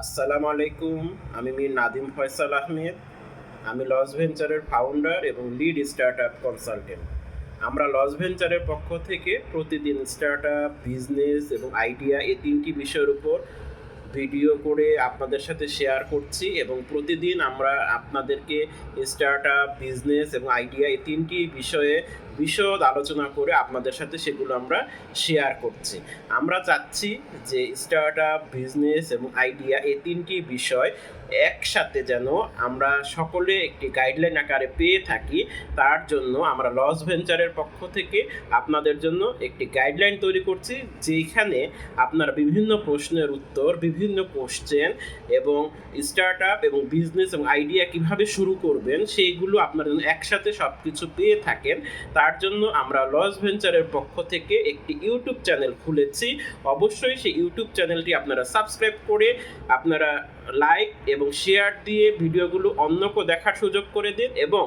আসসালামু আলাইকুম, আমি মীর নাদিম ফয়সাল আহমেদ। আমি লস ভেঞ্চারের ফাউন্ডার এবং লিড স্টার্ট আপ কনসালটেন্ট আমরা লস ভেঞ্চারের পক্ষ থেকে প্রতিদিন স্টার্ট আপ বিজনেস এবং আইডিয়া এই তিনটি বিষয়ের উপর ভিডিও করে আপনাদের সাথে শেয়ার করছি এবং প্রতিদিন আমরা আপনাদেরকে স্টার্ট আপ বিজনেস এবং আইডিয়া এই তিনটি বিষয়ে বিশদ আলোচনা করে আপনাদের সাথে সেগুলো আমরা শেয়ার করছি। আমরা চাচ্ছি যে স্টার্ট আপ বিজনেস এবং আইডিয়া এই তিনটি বিষয় একসাথে যেন আমরা সকলে একটি গাইডলাইন আকারে পেয়ে থাকি, তার জন্য আমরা লস ভেঞ্চারের পক্ষ থেকে আপনাদের জন্য একটি গাইডলাইন তৈরি করছি যেখানে আপনারা বিভিন্ন প্রশ্নের উত্তর, বিভিন্ন কোশ্চেন এবং স্টার্ট আপ এবং বিজনেস এবং আইডিয়া কীভাবে শুরু করবেন, সেইগুলো আপনারা যেন একসাথে সব কিছু পেয়ে থাকেন, তার জন্য আমরা লস ভেঞ্চারের পক্ষ থেকে একটি ইউটিউব চ্যানেল খুলেছি। অবশ্যই সেই ইউটিউব চ্যানেলটি আপনারা সাবস্ক্রাইব করে আপনারা লাইক এবং শেয়ার দিয়ে ভিডিওগুলো অন্যকে দেখার সুযোগ করে দিন এবং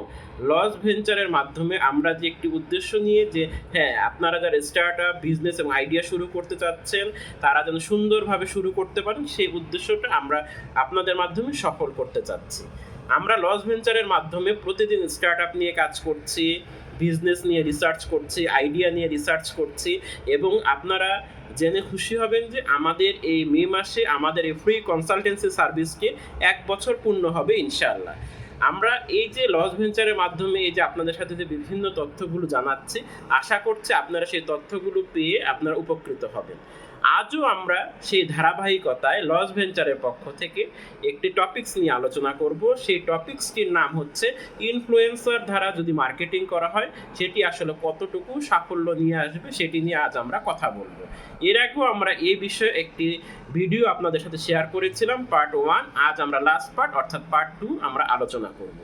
লস ভেঞ্চারের মাধ্যমে আমরা যে একটি উদ্দেশ্য নিয়ে যে হ্যাঁ আপনারা যারা স্টার্ট আপ বিজনেস এবং আইডিয়া শুরু করতে চাচ্ছেন, তারা যেন সুন্দরভাবে শুরু করতে পারেন, সেই উদ্দেশ্যটা আমরা আপনাদের মাধ্যমে সফল করতে চাচ্ছি। আমরা লস ভেঞ্চারের মাধ্যমে প্রতিদিন স্টার্ট আপ নিয়ে কাজ করছি। বিজনেস নিয়ে রিসার্চ করছি আইডিয়া নিয়ে রিসার্চ করছি এবং আপনারা জেনে খুশি হবেন যে আমাদের এই মে মাসে আমাদের এই ফ্রি কনসালটেন্সি সার্ভিসকে এক বছর পূর্ণ হবে ইনশাআল্লাহ। আমরা এই যে লস ভেঞ্চারের মাধ্যমে এই যে আপনাদের সাথে যে বিভিন্ন তথ্যগুলো জানাচ্ছি, আশা করছি আপনারা সেই তথ্যগুলো পেয়ে আপনারা উপকৃত হবেন। আজও আমরা সেই ধারাবাহিকতায় লস ভেঞ্চারের পক্ষ থেকে একটি টপিকস নিয়ে আলোচনা করব। সেই টপিকসটির নাম হচ্ছে ইনফ্লুয়েন্সার দ্বারা যদি মার্কেটিং করা হয়, সেটি আসলে কতটুকু সাফল্য নিয়ে আসবে সেটি নিয়ে আজ আমরা কথা বলব। এর আগেও আমরা এই বিষয়ে একটি ভিডিও আপনাদের সাথে শেয়ার করেছিলাম পার্ট ওয়ান আজ আমরা লাস্ট পার্ট অর্থাৎ পার্ট টু আমরা আলোচনা করব।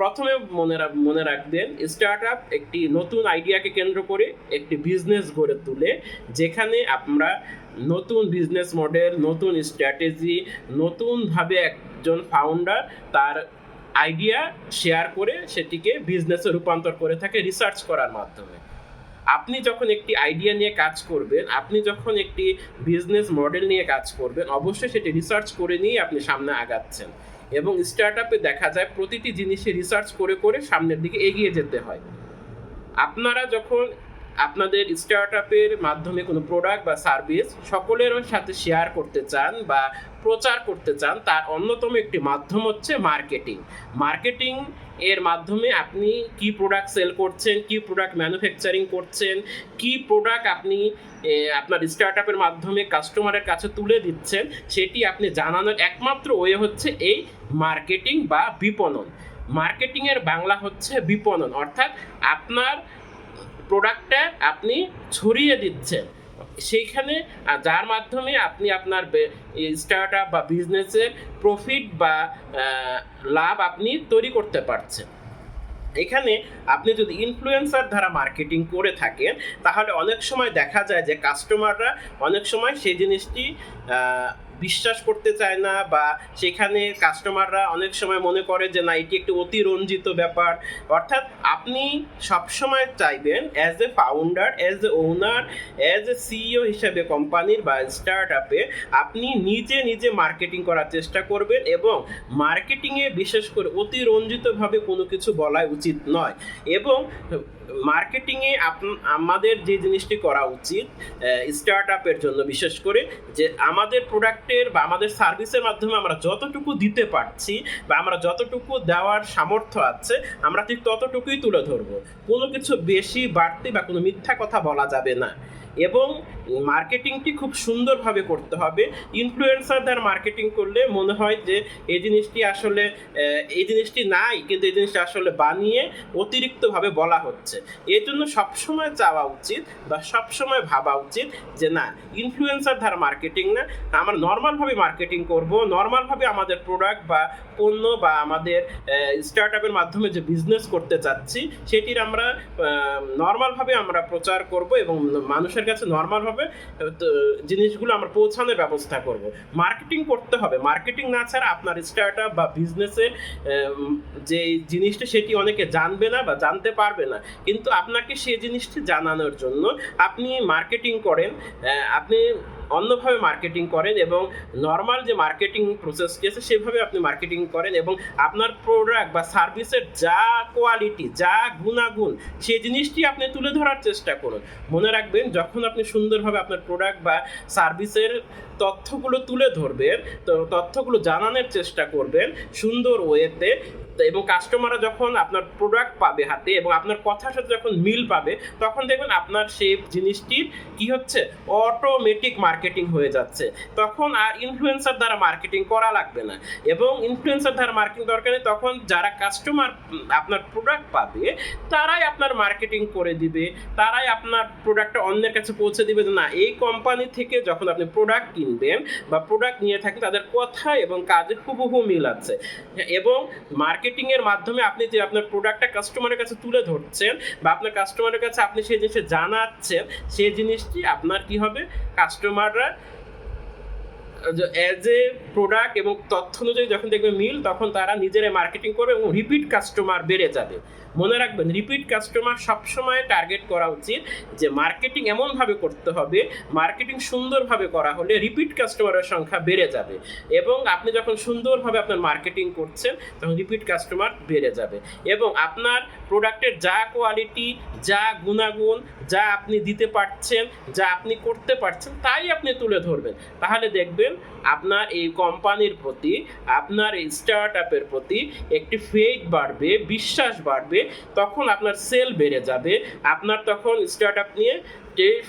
প্রথমে মনে মনে রাখবেন স্টার্ট আপ একটি নতুন আইডিয়াকে কেন্দ্র করে একটি বিজনেস গড়ে তুলে, যেখানে আমরা নতুন বিজনেস মডেল নতুন স্ট্র্যাটেজি নতুনভাবে একজন ফাউন্ডার তার আইডিয়া শেয়ার করে সেটিকে বিজনেসে রূপান্তর করে থাকে রিসার্চ করার মাধ্যমে। আপনি যখন একটি আইডিয়া নিয়ে কাজ করবেন, আপনি যখন একটি বিজনেস মডেল নিয়ে কাজ করবেন, অবশ্যই সেটি রিসার্চ করে নিয়ে আপনি সামনে আগাচ্ছেন। এবং স্টার্ট আপে দেখা যায় প্রতিটি জিনিসে রিসার্চ করে করে সামনের দিকে এগিয়ে যেতে হয়। আপনারা যখন আপনাদের স্টার্ট আপের মাধ্যমে কোনো প্রোডাক্ট বা সার্ভিস সকলের সাথে শেয়ার করতে চান বা প্রচার করতে চান, তার অন্যতম একটি মাধ্যম হচ্ছে মার্কেটিং মার্কেটিং এর মাধ্যমে আপনি কি প্রোডাক্ট সেল করছেন, কি প্রোডাক্ট ম্যানুফ্যাকচারিং করছেন, কি প্রোডাক্ট আপনি আপনার স্টার্ট আপের মাধ্যমে কাস্টমারের কাছে তুলে দিচ্ছেন, সেটি আপনি জানানোর একমাত্র ওয়ে হচ্ছে এই মার্কেটিং বা বিপণন। মার্কেটিংয়ের বাংলা হচ্ছে বিপণন, অর্থাৎ আপনার প্রোডাক্টটা আপনি ছড়িয়ে দিচ্ছেন। সেইখানে যার মাধ্যমে আপনি আপনার স্টার্ট আপ বা বিজনেসের প্রফিট বা লাভ আপনি তৈরি করতে পারছেন। এখানে আপনি যদি ইনফ্লুয়েন্সার দ্বারা মার্কেটিং করে থাকেন, তাহলে অনেক সময় দেখা যায় যে কাস্টমাররা অনেক সময় সেই জিনিসটি বিশ্বাস করতে চায় না বা সেখানে কাস্টমাররা অনেক সময় মনে করে যে, না, এটি একটি অতিরঞ্জিত ব্যাপার। অর্থাৎ আপনি সবসময় চাইবেন as a founder as a owner as a CEO হিসাবে কোম্পানির বা স্টার্ট আপে আপনি নিজে নিজে মার্কেটিং করার চেষ্টা করবেন এবং মার্কেটিংয়ে বিশেষ করে অতিরঞ্জিতভাবে কোনো কিছু বলা উচিত নয়। এবং মার্কেটিংয়ে আমাদের যে জিনিসটি করা উচিত স্টার্ট আপের জন্য, বিশেষ করে যে আমাদের প্রোডাক্টের বা আমাদের সার্ভিসের মাধ্যমে আমরা যতটুকু দিতে পারছি বা আমরা যতটুকু দেওয়ার সামর্থ্য আছে, আমরা ঠিক ততটুকুই তুলে ধরবো। কোনো কিছু বেশি বাড়তি বা কোনো মিথ্যা কথা বলা যাবে না। এবং মার্কেটিংটি খুব সুন্দরভাবে করতে হবে। ইনফ্লুয়েন্সার দ্বারা মার্কেটিং করলে মনে হয় যে এই জিনিসটি আসলে এই জিনিসটি নাই, কিন্তু এই জিনিসটা আসলে বানিয়ে অতিরিক্তভাবে বলা হচ্ছে। এর জন্য সবসময় চাওয়া উচিত বা সবসময় ভাবা উচিত যে না ইনফ্লুয়েন্সার দ্বারা মার্কেটিং না। আমরা নর্মালভাবে মার্কেটিং করব নর্মালভাবে আমাদের প্রোডাক্ট বা পণ্য বা আমাদের স্টার্ট আপের মাধ্যমে যে বিজনেস করতে চাচ্ছি, সেটির আমরা নর্মালভাবে আমরা প্রচার করব এবং মানুষের কাছে নর্মাল নর্মালভাবে জিনিসগুলো আমরা পৌঁছানোর ব্যবস্থা করব। মার্কেটিং করতে হবে। মার্কেটিং না ছাড়া আপনার স্টার্ট আপ বা বিজনেসে যে জিনিসটা সেটি অনেকে জানবে না বা জানতে পারবে না। কিন্তু আপনাকে সে জিনিসটি জানানোর জন্য আপনি মার্কেটিং করেন। আপনি অন্যভাবে মার্কেটিং করেন এবং নর্মাল যে মার্কেটিং প্রসেসটি আছে, সেভাবে আপনি মার্কেটিং করেন এবং আপনার প্রোডাক্ট বা সার্ভিসের যা কোয়ালিটি যা গুণাগুণ, সেই জিনিসটি আপনি তুলে ধরার চেষ্টা করুন। মনে রাখবেন, যখন আপনি সুন্দরভাবে আপনার প্রোডাক্ট বা সার্ভিসের তথ্যগুলো তুলে ধরবেন, তো তথ্যগুলো জানানোর চেষ্টা করবেন, সুন্দর ওয়েতে এবং কাস্টমাররা যখন আপনার প্রোডাক্ট পাবে হাতে এবং আপনার কথার সাথে যখন মিল পাবে, তখন দেখবেন আপনার সেই জিনিসটির কি হচ্ছে? অটোমেটিক মার্কেটিং হয়ে যাচ্ছে। তখন আর ইনফ্লুয়েন্সার দ্বারা মার্কেটিং করা লাগবে না। এবং ইনফ্লুয়েন্সার দ্বারা মার্কেটিং দরকার নেই, তখন যারা কাস্টমার আপনার প্রোডাক্ট পাবে, তারাই আপনার মার্কেটিং করে দিবে, তারাই আপনার প্রোডাক্টটা অন্যের কাছে পৌঁছে দিবে না, এই কোম্পানি থেকে যখন আপনি প্রোডাক্ট কিনবেন বা প্রোডাক্ট নিয়ে থাকেন, তাদের কথা এবং কাজের হুবহু মিল আছে। এবং মার্কেটিং এর মাধ্যমে আপনি যে আপনার প্রোডাক্টটা কাস্টমারের কাছে তুলে ধরছেন বা আপনার কাস্টমারের কাছে আপনি সেই জিনিসটা জানাচ্ছেন, সেই জিনিসটি আপনার কি হবে? কাস্টমাররা অ্যাজ এ প্রোডাক্ট এবং তথ্য অনুযায়ী যখন দেখবে মিল, তখন তারা নিজেরাই মার্কেটিং করবে এবং রিপিট কাস্টমার বেড়ে যাবে। মনে রাখবেন রিপিট কাস্টমার সবসময় টার্গেট করা উচিত যে মার্কেটিং এমনভাবে করতে হবে মার্কেটিং সুন্দরভাবে করা হলে রিপিট কাস্টমারের সংখ্যা বেড়ে যাবে। এবং আপনি যখন সুন্দরভাবে আপনার মার্কেটিং করছেন, তখন রিপিট কাস্টমার বেড়ে যাবে। এবং আপনার প্রোডাক্টের যা কোয়ালিটি যা গুণাগুণ, যা আপনি দিতে পারছেন, যা আপনি করতে পারছেন, তাই আপনি তুলে ধরবেন। তাহলে দেখবেন আপনার এই কোম্পানির প্রতি, আপনার এই স্টার্ট আপের প্রতি একটি ফেক বাড়বে, বিশ্বাস বাড়বে তখন আপনার সেল বেড়ে যাবে। আপনার তখন স্টার্ট আপ নিয়ে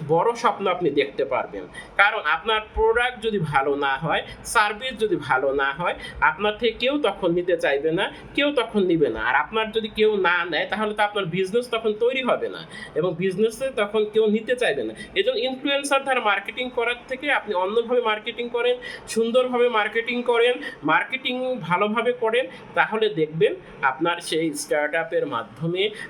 বড় স্বপ্ন আপনি দেখতে পারবেন। কারণ আপনার প্রোডাক্ট যদি ভালো না হয় সার্ভিস যদি ভালো না হয়, আপনার থেকে কেউ তখন নিতে চাইবে না, কেউ তখন নিবে না। আর আপনার যদি কেউ না নেয়, তাহলে তো আপনার বিজনেস তখন তৈরি হবে না। এবং বিজনেসে তখন কেউ নিতে চাইবে না। এই জন্য ইনফ্লুয়েন্সার দ্বারা মার্কেটিং করার থেকে আপনি অন্যভাবে মার্কেটিং করেন, সুন্দরভাবে মার্কেটিং করেন মার্কেটিং ভালোভাবে করেন, তাহলে দেখবেন আপনার সেই স্টার্ট আপের মাধ্যমে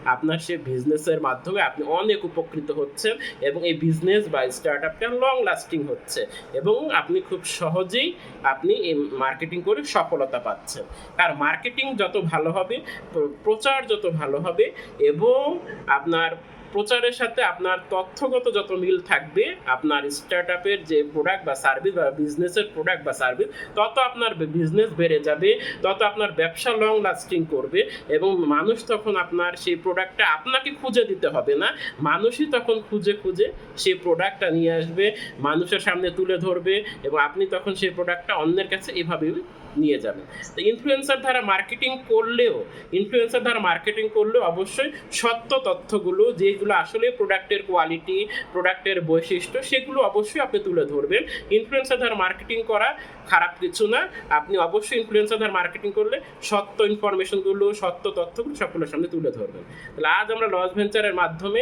আপনার সে বিজনেসের মাধ্যমে আপনি অনেক উপকৃত হচ্ছেন এবং এই বিজনেস বা স্টার্ট আপটা লং লাস্টিং হচ্ছে এবং আপনি খুব সহজেই আপনি এই মার্কেটিং করে সফলতা পাচ্ছেন। আর মার্কেটিং যত ভালো হবে প্র- প্রচার যত ভালো হবে এবং আপনার প্রচারের সাথে আপনার তথ্যগত যত মিল থাকবে, আপনার স্টার্ট আপের যে প্রোডাক্ট বা সার্ভিস বা বিজনেসের প্রোডাক্ট বা সার্ভিস তত আপনার বিজনেস বেড়ে যাবে, তত আপনার ব্যবসা লং লাস্টিং করবে এবং মানুষ তখন আপনার সেই প্রোডাক্টটা আপনাকে খুঁজে দিতে হবে না। মানুষই তখন খুঁজে খুঁজে সেই প্রোডাক্টটা নিয়ে আসবে, মানুষের সামনে তুলে ধরবে এবং আপনি তখন সেই প্রোডাক্টটা অন্যের কাছে এভাবেই নিয়ে যাবেন তো ইনফ্লুয়েন্সার দ্বারা মার্কেটিং করলেও ইনফ্লুয়েন্সার দ্বারা মার্কেটিং করলেও অবশ্যই সত্য তথ্যগুলো, যেগুলো আসলে প্রোডাক্টের কোয়ালিটি প্রোডাক্টের বৈশিষ্ট্য, সেগুলো অবশ্যই আপনি তুলে ধরবেন। ইনফ্লুয়েন্সার দ্বারা মার্কেটিং করা খারাপ কিছু না। আপনি অবশ্যই ইনফ্লুয়েন্সার দ্বারা মার্কেটিং করলে সত্য ইনফরমেশনগুলো সত্য তথ্যগুলো সকলের সামনে তুলে ধরবেন। তাহলে আজ আমরা লস ভেঞ্চারের মাধ্যমে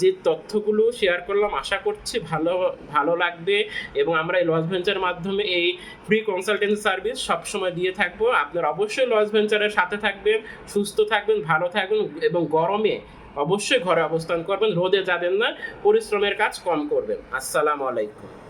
যে তথ্যগুলো শেয়ার করলাম, আশা করছি ভালো ভালো লাগবে এবং আমরা এই লস ভেঞ্চার মাধ্যমে এই ফ্রি কনসালটেন্সি সার্ভিস সবসময় দিয়ে থাকব। আপনার অবশ্যই লস ভেঞ্চারের সাথে থাকবেন, সুস্থ থাকবেন, ভালো থাকবেন এবং গরমে অবশ্যই ঘরে অবস্থান করবেন, রোদে যাবেন না, পরিশ্রমের কাজ কম করবেন। আসসালামু আলাইকুম।